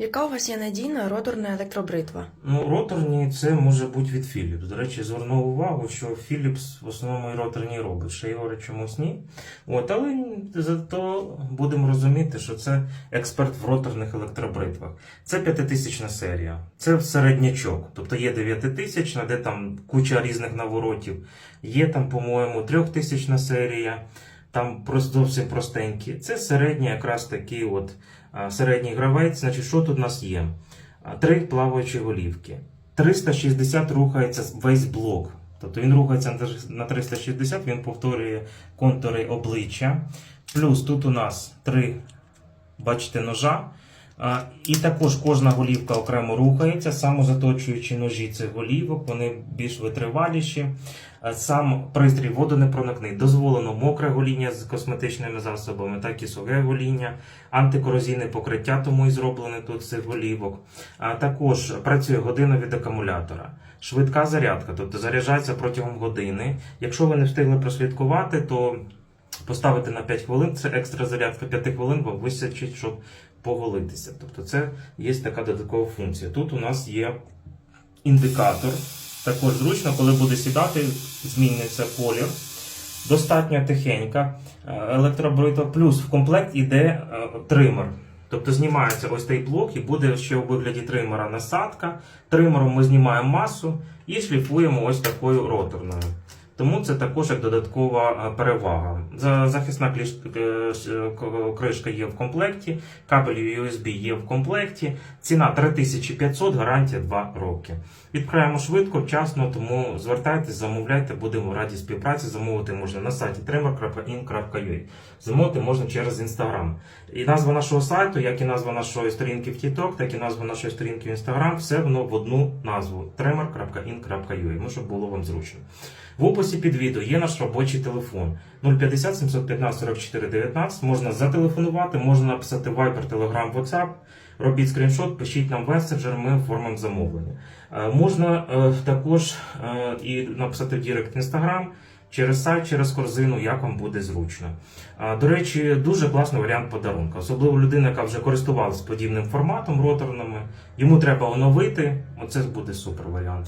Яка у вас є надійна роторна електробритва? Ну, роторні це може бути від Philips. До речі, звернув увагу, що Philips в основному і роторні робить, Shaver чомусь ні. От, але зато будемо розуміти, що це експерт в роторних електробритвах. Це п'ятитисячна серія, це середнячок. Тобто є дев'ятитисячна, де там куча різних наворотів. Є там, по-моєму, трьохтисячна серія, там зовсім простенькі. Це середній якраз такий от середній гравець. Значить, що тут у нас є? Три плаваючі голівки. 360 рухається весь блок. Тобто він рухається на 360, він повторює контури обличчя. Плюс тут у нас три, бачите, ножа. І також кожна голівка окремо рухається, самозаточуючи ножі цих голівок, вони більш витриваліші. Сам пристрій водонепроникний. Дозволено мокре гоління з косметичними засобами, так і сухе гоління, антикорозійне покриття, тому і зроблене тут цих голівок. Також працює година від акумулятора. Швидка зарядка, тобто заряджається протягом години. Якщо ви не встигли прослідкувати, то поставити на 5 хвилин, це екстра зарядка 5 хвилин, вам вистачить, щоб поголитися. Тобто це є така додаткова функція. Тут у нас є індикатор. Також зручно, коли буде сідати, змінюється колір. Достатньо тихенька е, електробритва. Плюс в комплект йде е, тример. Тобто знімається ось цей блок і буде ще у вигляді тримера насадка. Тримером ми знімаємо масу і шліфуємо ось такою роторною. Тому це також як додаткова е, перевага. Захисна е, к- кришка є в комплекті, кабель USB є в комплекті. Ціна 3500, гарантія 2 роки. Відправляємо швидко, вчасно, тому звертайтесь, замовляйте, будемо раді співпраці. Замовити можна на сайті trimmer.in.ua. Замовити можна через Instagram. І назва нашого сайту, як і назва нашої сторінки в TikTok, так і назва нашої сторінки в Instagram, все воно в одну назву trimmer.in.ua. Щоб було вам зручно. В описі під відео є наш робочий телефон 050 715 44 19. Можна зателефонувати, можна написати Viber, Telegram, WhatsApp. Робіть скріншот, пишіть нам месенджер, ми оформимо замовлення. Е, Можна е, також е, і написати в Дірект Instagram через сайт, через корзину, як вам буде зручно. До речі, дуже класний варіант подарунка. Особливо людина, яка вже користувалася подібним форматом роторними. Йому треба оновити. Оце буде супер варіант.